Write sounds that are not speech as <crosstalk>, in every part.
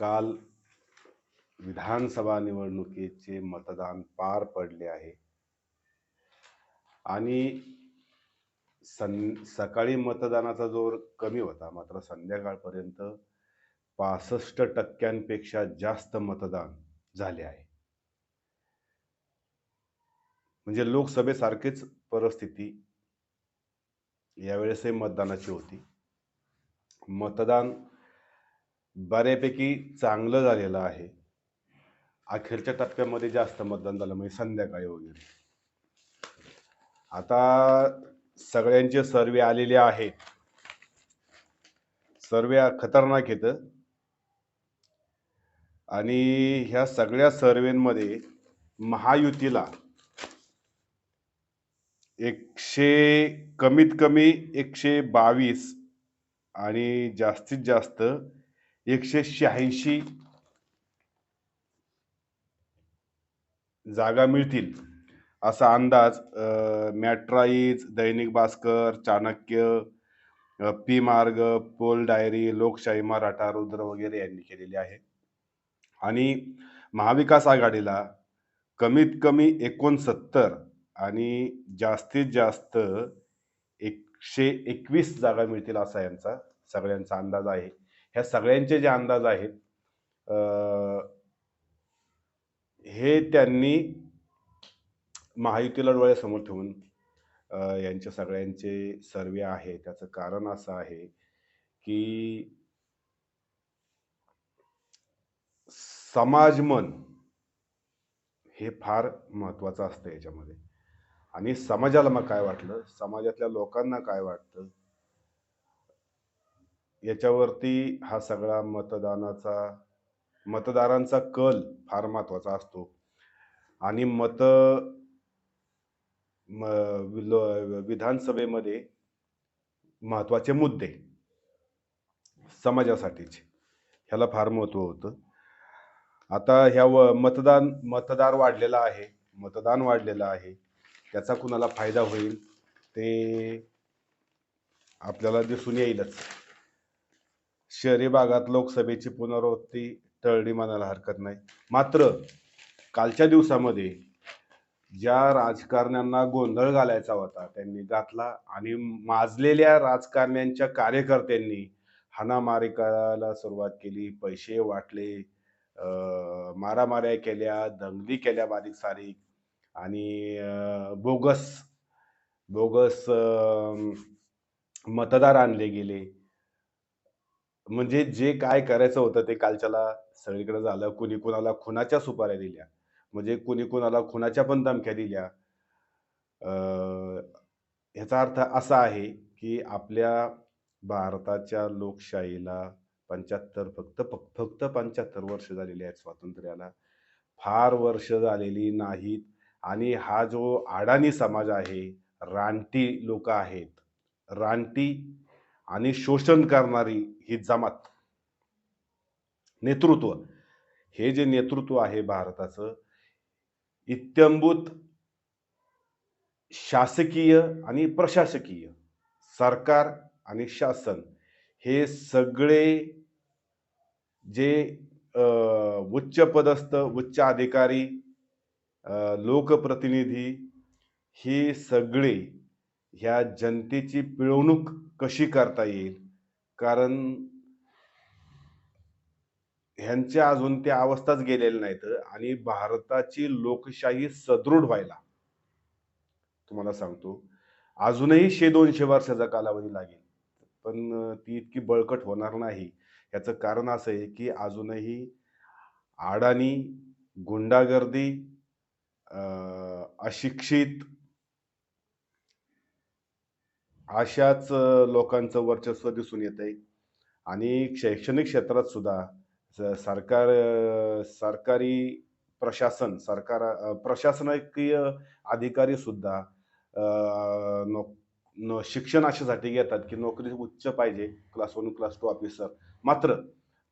काल विधानसभा निवडणुकीचे मतदान पार पडले आहे. आणि सं सकाळी मतदानाचा जोर कमी होता मात्र संध्याकाळपर्यंत पासष्ट टक्क्यांपेक्षा जास्त मतदान झाले आहे. म्हणजे लोकसभेसारखीच परिस्थिती यावेळेसही मतदानाची होती. मतदान बऱ्यापैकी चांगलं झालेलं आहे. अखेरच्या टप्प्यामध्ये जास्त मतदान झालं म्हणजे संध्याकाळी वगैरे. आता सगळ्यांचे सर्वे आलेले आहेत. सर्वे खतरनाक येत आणि ह्या सगळ्या सर्वेमध्ये महायुतीला एकशे कमीत कमी एकशे बावीस आणि जास्तीत जास्त एकशे शहाऐंशी जागा मिळतील असा अंदाज Matrize Dainik Bhaskar Chanakya P MARQ poll diary Lokshahi Maratha Rudra वगैरे यांनी केलेले आहे. आणि महाविकास आघाडीला कमीत कमी एकोणसत्तर आणि जास्तीत जास्त एकशे एकवीस जागा मिळतील असा यांचा सगळ्यांचा अंदाज आहे. ह्या सगळ्यांचे जे अंदाज आहेत हे त्यांनी महायुतीला डोळ्यासमोर ठेवून यांच्या सगळ्यांचे सर्वे आहे. त्याचं कारण असं आहे की समाजमन हे फार महत्वाचं असतं याच्यामध्ये. आणि समाजाला मग काय वाटलं? समाजातल्या लोकांना काय वाटतं? याच्यावरती हा सगळा मतदानाचा मतदारांचा कल फार महत्त्वाचा असतो. आणि मत म विधानसभेमध्ये महत्त्वाचे मुद्दे समाजासाठीचे. ह्याला फार महत्त्व होतं. आता ह्या व मतदान मतदार वाढलेला आहे. मतदान वाढलेलं आहे. त्याचा कुणाला फायदा होईल ते आपल्याला दिसून येईलच. शहरी भागात लोकसभेची पुनरावृत्ती टळली म्हणायला हरकत नाही. मात्र कालच्या दिवसामध्ये ज्या राजकारण्यांना गोंधळ घालायचा होता त्यांनी घातला आणि माजलेल्या राजकारण्यांच्या कार्यकर्त्यांनी हाणामारी करायला सुरुवात केली. पैसे वाटले मारामाऱ्या केल्या दंगली केल्या बारीक सारीक आणि बोगस बोगस मतदार आणले गेले. म्हणजे जे काय करायचं होतं ते कालच्याला सगळीकडे झालं. कुणी कुणाला खुनाच्या सुपाऱ्या दिल्या. म्हणजे कुणी कुणाला खुनाच्या पण धमक्या दिल्या. ह्याचा अर्थ असा आहे की आपल्या भारताच्या लोकशाहीला पंच्याहत्तर फक्त फक्त फक्त पंच्याहत्तर वर्ष झालेली आहेत स्वातंत्र्याला. फार वर्ष झालेली नाहीत. आणि हा जो अडाणी समाज आहे रानटी लोक आहेत. रानटी आणि शोषण करणारी ही जमात. नेतृत्व. हे जे नेतृत्व आहे भारताचं इत्यंभूत शासकीय आणि प्रशासकीय सरकार आणि शासन हे सगळे जे उच्च पदस्थ उच्च अधिकारी लोकप्रतिनिधी ही सगळे ह्या जनतेची पिळवणूक कशी करता येईल? कारण ह्यांच्या अजून त्या अवस्थाच गेलेल्या नाहीत आणि भारताची लोकशाही सदृढ व्हायला. तुम्हाला सांगतो अजूनही शे दोनशे वर्षाचा कालावधी लागेल. पण ती इतकी बळकट होणार नाही. याचं कारण असं आहे की अजूनही अडाणी गुंडागर्दी अशिक्षित अशाच लोकांचं वर्चस्व दिसून येत आहे आणि शैक्षणिक क्षेत्रात सुद्धा स- सरकार सरकारी प्रशासन सरकार प्रशासनकीय प्रशासकीय अधिकारी सुद्धा नो- नो- शिक्षण अशासाठी घेतात की नोकरी उच्च पाहिजे class one class two officer. मात्र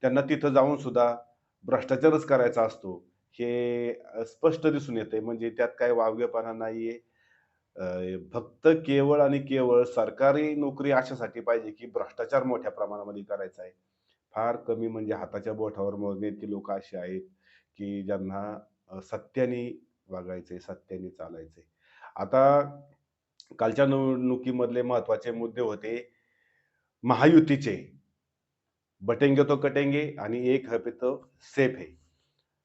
त्यांना तिथं जाऊन सुद्धा भ्रष्टाचारच करायचा असतो हे स्पष्ट दिसून येते म्हणजे त्यात काय वावगेपणा नाहीये. आहे फक्त केवळ आणि केवळ सरकारी नोकरी अशासाठी पाहिजे, की भ्रष्टाचार मोठ्या प्रमाणामध्ये करायचा आहे. फार कमी म्हणजे हाताच्या बोठावर मोजण्याची लोक अशी आहेत, की ज्यांना सत्याने वागायचे सत्याने चालायचे आता कालच्या निवडणुकीमधले महत्त्वाचे मुद्दे होते महायुतीचे. बटेंगे तो कटेंगे आणि एक हपे तो सेफ आहे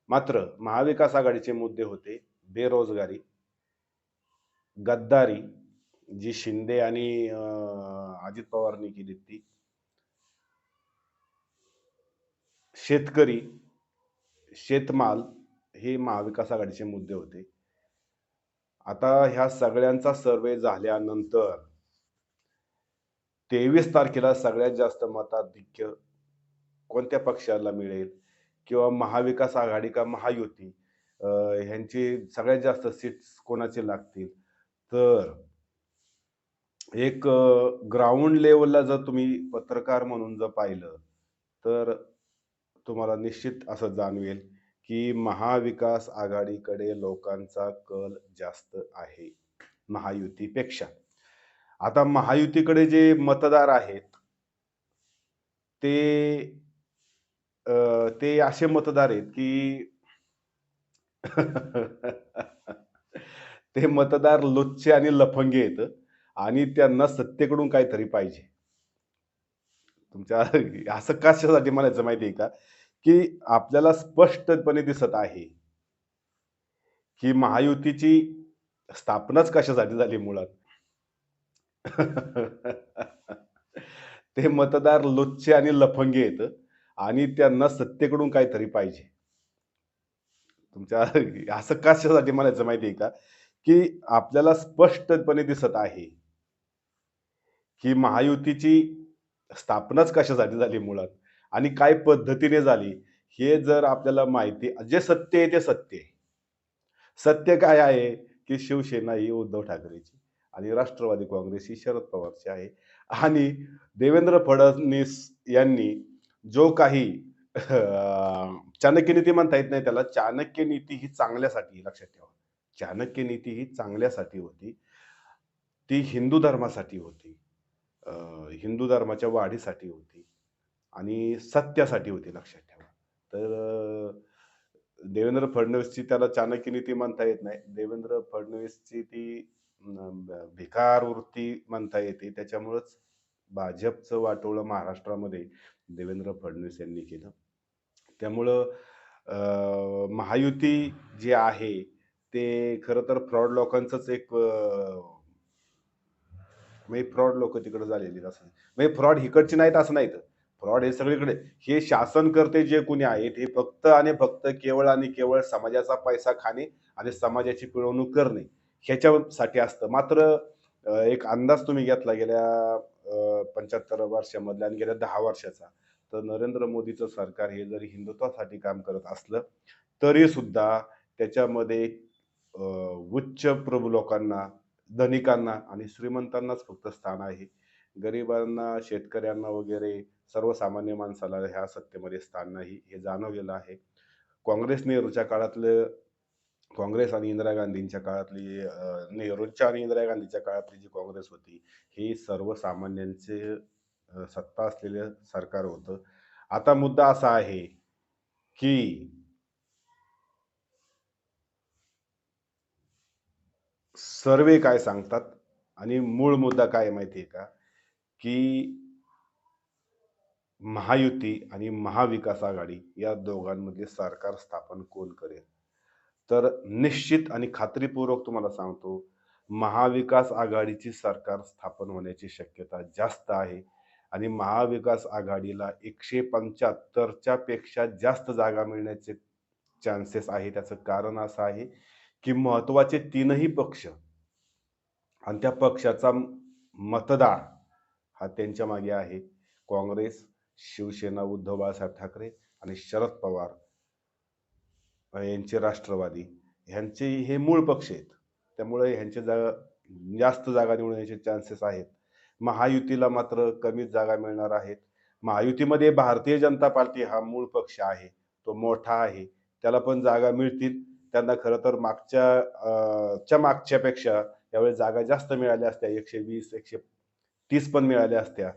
मात्र महाविकास आघाडीचे मुद्दे होते बेरोजगारी, गद्दारी, जी शिंदे आणि अजित पवारनी केली ती. शेतकरी, शेतमाल हे महाविकास आघाडीचे मुद्दे होते. आता ह्या सगळ्यांचा सर्वे झाल्यानंतर 23 तारखेला सगळ्यात जास्त मताधिक्य कोणत्या पक्षाला मिळेल किंवा महाविकास आघाडी का महायुती ह्यांची सगळ्यात जास्त सीट्स कोणाचे लागतील? तर एक ग्राउंड लेवलला जर तुम्ही पत्रकार म्हणून जर पाहिलं, तर तुम्हाला निश्चित असं जाणवेल, की महाविकास आघाडीकडे लोकांचा कल जास्त आहे, महायुतीपेक्षा. आता महायुतीकडे जे मतदार आहेत ते ते असे मतदार आहेत, की <laughs> ते मतदार लुच्चे आणि लफंगे आहेत आणि त्यांना सत्तेकडून काहीतरी पाहिजे. तुमच्या <laughs> असं कशासाठी म्हणायचं माहिती आहे का? की आपल्याला स्पष्टपणे दिसत आहे, की महायुतीची स्थापनाच कशासाठी झाली मुळात? <laughs> ते मतदार लुच्चे आणि लफंगे आहेत आणि त्यांना सत्तेकडून काहीतरी पाहिजे. तुमच्या <laughs> असं कशासाठी म्हणायचं माहिती आहे का? की आपल्याला स्पष्टपणे दिसत आहे, की महायुतीची स्थापनाच कशासाठी झाली मुळात आणि काय पद्धतीने झाली, हे जर आपल्याला माहिती जे सत्य आहे ते सत्य आहे. सत्य काय आहे, की शिवसेना ही उद्धव ठाकरेची आणि राष्ट्रवादी काँग्रेस ही शरद पवारची आहे आणि देवेंद्र फडणवीस यांनी जो काही चाणक्य नीती म्हणता येत नाही त्याला. चाणक्य नीती ही चांगल्यासाठी लक्षात ठेवा. चाणक्य नीती ही चांगल्यासाठी होती. ती हिंदू धर्मासाठी होती. हिंदू धर्माच्या वाढीसाठी होती आणि सत्यासाठी होती लक्षात ठेवा. तर देवेंद्र फडणवीसची त्याला चाणक्य नीती म्हणता येत नाही. देवेंद्र फडणवीसची ती भिकार वृत्ती म्हणता येते. त्याच्यामुळंच भाजपचं वाटोळं महाराष्ट्रामध्ये देवेंद्र फडणवीस यांनी केलं. त्यामुळं महायुती जी आहे ते खरं तर फ्रॉड लोकांचंच एक म्हणजे फ्रॉड लोक तिकडे झालेली असं. म्हणजे फ्रॉड इकडची नाहीत असं नाहीत. फ्रॉड हे सगळीकडे. हे शासनकर्ते जे कोणी आहेत हे फक्त आणि फक्त केवळ आणि केवळ समाजाचा पैसा खाणे आणि समाजाची पिळवणूक करणे ह्याच्यासाठी असतं. मात्र एक अंदाज तुम्ही घेतला गेल्या पंच्याहत्तर वर्षामधल्या आणि गेल्या दहा वर्षाचा, तर नरेंद्र मोदीचं सरकार हे जरी हिंदुत्वासाठी काम करत असलं, तरी सुद्धा त्याच्यामध्ये उच्च प्रभू लोकांना, धनिकांना आणि श्रीमंतांनाच फक्त स्थान आहे. गरिबांना, शेतकऱ्यांना वगैरे सर्वसामान्य माणसाला ह्या सत्तेमध्ये स्थान नाही, हे जाणवलेलं आहे. काँग्रेस नेहरूच्या काळातलं काँग्रेस आणि इंदिरा गांधींच्या काळातली नेहरूच्या नेहरूंच्या आणि इंदिरा गांधीच्या काळातली जी काँग्रेस होती, ही सर्वसामान्यांचे सत्ता असलेलं सरकार होतं. आता मुद्दा असा आहे, की सर्वे काय सांगतात आणि मूळ मुद्दा काय माहिती आहे का? की महायुती आणि महाविकास आघाडी या दोघांमध्ये सरकार स्थापन कोण करेल? तर निश्चित आणि खात्रीपूर्वक तुम्हाला सांगतो, महाविकास आघाडीची सरकार स्थापन होण्याची शक्यता जास्त आहे आणि महाविकास आघाडीला एकशे पंच्याहत्तरच्या पेक्षा जास्त जागा मिळण्याचे चान्सेस आहे. त्याचं कारण असं आहे, की महत्त्वाचे तीनही पक्ष आणि त्या पक्षाचा मतदार हा त्यांच्या मागे आहे. काँग्रेस, शिवसेना उद्धव बाळासाहेब ठाकरे आणि शरद पवार यांचे राष्ट्रवादी ह्यांचे हे मूळ पक्ष आहेत. त्यामुळे ह्यांचे जागा जास्त जागा निवडून चान्सेस आहेत. महायुतीला मात्र कमीच जागा मिळणार आहेत. महायुतीमध्ये भारतीय जनता पार्टी हा मूळ पक्ष आहे. तो मोठा आहे. त्याला पण जागा मिळतील. त्यांना खरं तर मागच्या च्या मागच्यापेक्षा त्यावेळी जागा जास्त मिळाल्या असत्या एकशे वीस एकशे तीस पण मिळाल्या असत्या.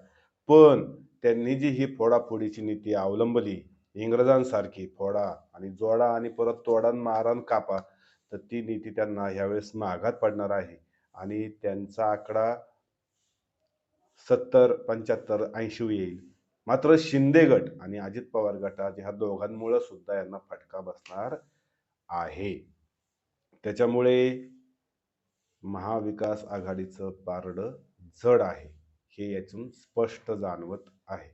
पण त्यांनी जी ही फोडाफोडीची नीती अवलंबली इंग्रजांसारखी फोडा आणि जोडा आणि परत तोडा मारण कापा तर ती नीती त्यांना ह्यावेळेस माघात पडणार आहे. आणि त्यांचा आकडा सत्तर पंच्याहत्तर ऐंशी येईल. मात्र शिंदे गट आणि अजित पवार गटात ह्या दोघांमुळं सुद्धा यांना फटका बसणार आहे. त्याच्यामुळे महाविकास आघाडीचं पारडं जड आहे हे यातून स्पष्ट जाणवत आहे.